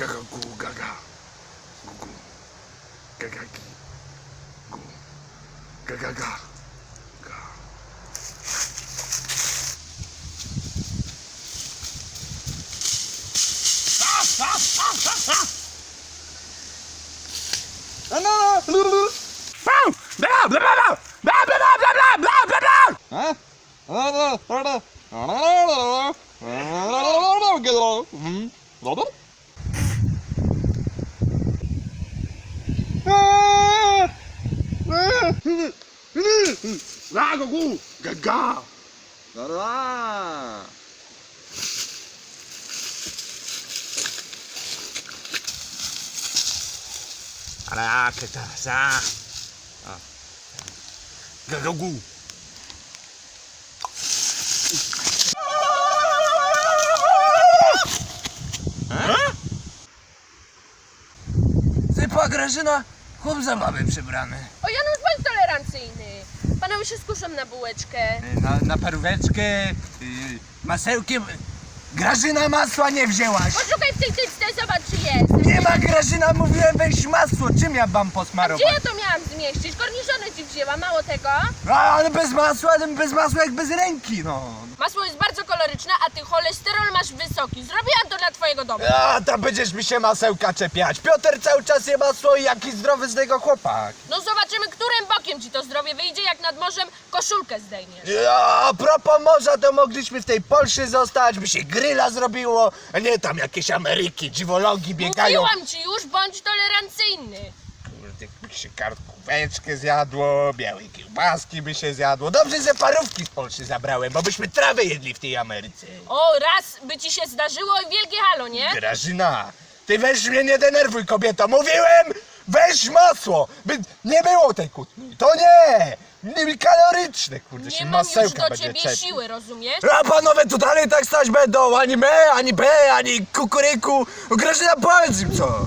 Gaga go gaga. Go go. Gaga ki. Go. Gaga ga. Ga. Huh? Ga, gu. Ga, ga. Dobra. Ara, que ta, sa. Ah. Ga, ga, gu. Grażyna, chłop za babę przebrany. O bądź tolerancyjny. Panowie się skuszą na bułeczkę. Na, na paróweczkę, y, masełkiem. Grażyna masła nie wzięłaś. Poszukaj w tej tyczce, zobacz czy jest. Nie ma Grażyna, mówiłem weź masło. Czym ja mam Gdzie posmarować? ja to miałam zmieścić? Korniszony ci wzięła, mało tego. A, ale bez masła, ale bez masła jak bez ręki, no. Masło jest bardzo koloryczne, a ty cholesterol masz wysoki. Zrobiłam to dla twojego domu. A, tam będziesz mi się masełka czepiać. Piotr cały czas je masło i jaki zdrowy z niego chłopak. No zobaczymy, którym bokiem ci to zdrowie wyjdzie, jak nad morzem koszulkę zdejmiesz. Ja, a propos morza, to mogliśmy w tej Polsce zostać, by się gryla zrobiło, a nie tam jakieś Ameryki, dziwologi biegają. Mówiłam ci już, bądź tolerancyjny. Kurde, by się kartkóweczkę zjadło, białej kiełbaski by się zjadło. Dobrze, że parówki z Polski zabrałem, bo byśmy trawę jedli w tej Ameryce. O, raz by ci się zdarzyło i wielkie halo, nie? Grażyna, ty weź mnie nie denerwuj, kobieto. Mówiłem, weź masło, by nie było tej kłótni. To nie, nie kaloryczne, kurde, się Nie mam już masełka do będzie ciebie siły, rozumiesz? A panowie tu dalej tak stać będą, ani me, ani B, ani kukuryku. Grażyna, powiedz im co.